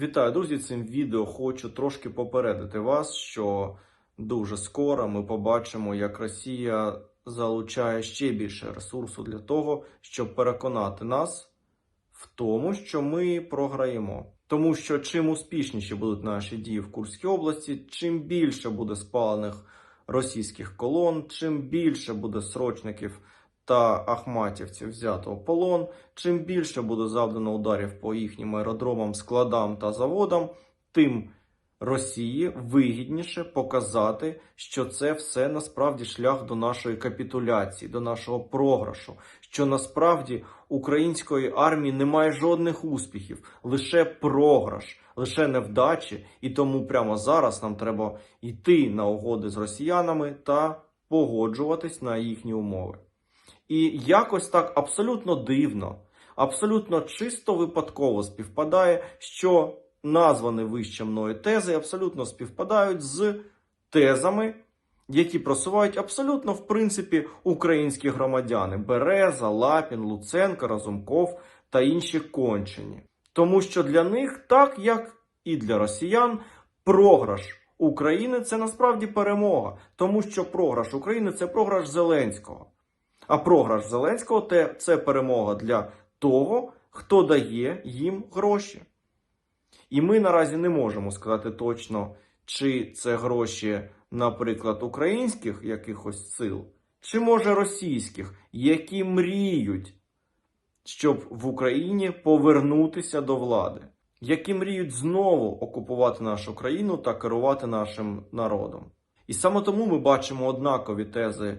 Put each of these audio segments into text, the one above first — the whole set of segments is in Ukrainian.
Вітаю, друзі! Цим відео хочу трошки попередити вас, що дуже скоро ми побачимо, як Росія залучає ще більше ресурсу для того, щоб переконати нас в тому, що ми програємо. Тому що чим успішніші будуть наші дії в Курській області, чим більше буде спалених російських колон, чим більше буде срочників та ахматівців взято в полон, чим більше буде завдано ударів по їхнім аеродромам, складам та заводам, тим Росії вигідніше показати, що це все насправді шлях до нашої капітуляції, до нашого програшу. Що насправді української армії немає жодних успіхів, лише програш, лише невдачі, і тому прямо зараз нам треба йти на угоди з росіянами та погоджуватись на їхні умови. І якось так абсолютно дивно, абсолютно чисто випадково співпадає, що названі вище мною тези абсолютно співпадають з тезами, які просувають абсолютно, в принципі, українські громадяни: Береза, Лапін, Луценко, Разумков та інші кончені. Тому що для них, так як і для росіян, програш України це насправді перемога, тому що програш України це програш Зеленського. А програш Зеленського це перемога для того, хто дає їм гроші. І ми наразі не можемо сказати точно, чи це гроші, наприклад, українських якихось сил, чи може російських, які мріють, щоб в Україні повернутися до влади, які мріють знову окупувати нашу країну та керувати нашим народом. І саме тому ми бачимо однакові тези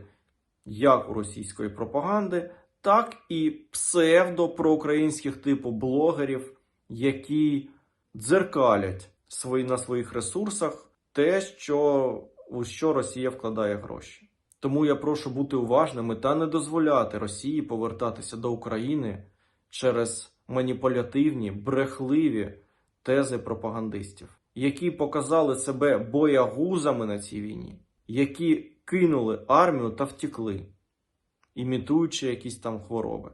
як у російської пропаганди, так і псевдопроукраїнських типу блогерів, які дзеркалять свої, на своїх ресурсах те, що, у що Росія вкладає гроші. Тому я прошу бути уважними та не дозволяти Росії повертатися до України через маніпулятивні, брехливі тези пропагандистів, які показали себе боягузами на цій війні, які кинули армію та втекли, імітуючи якісь там хвороби.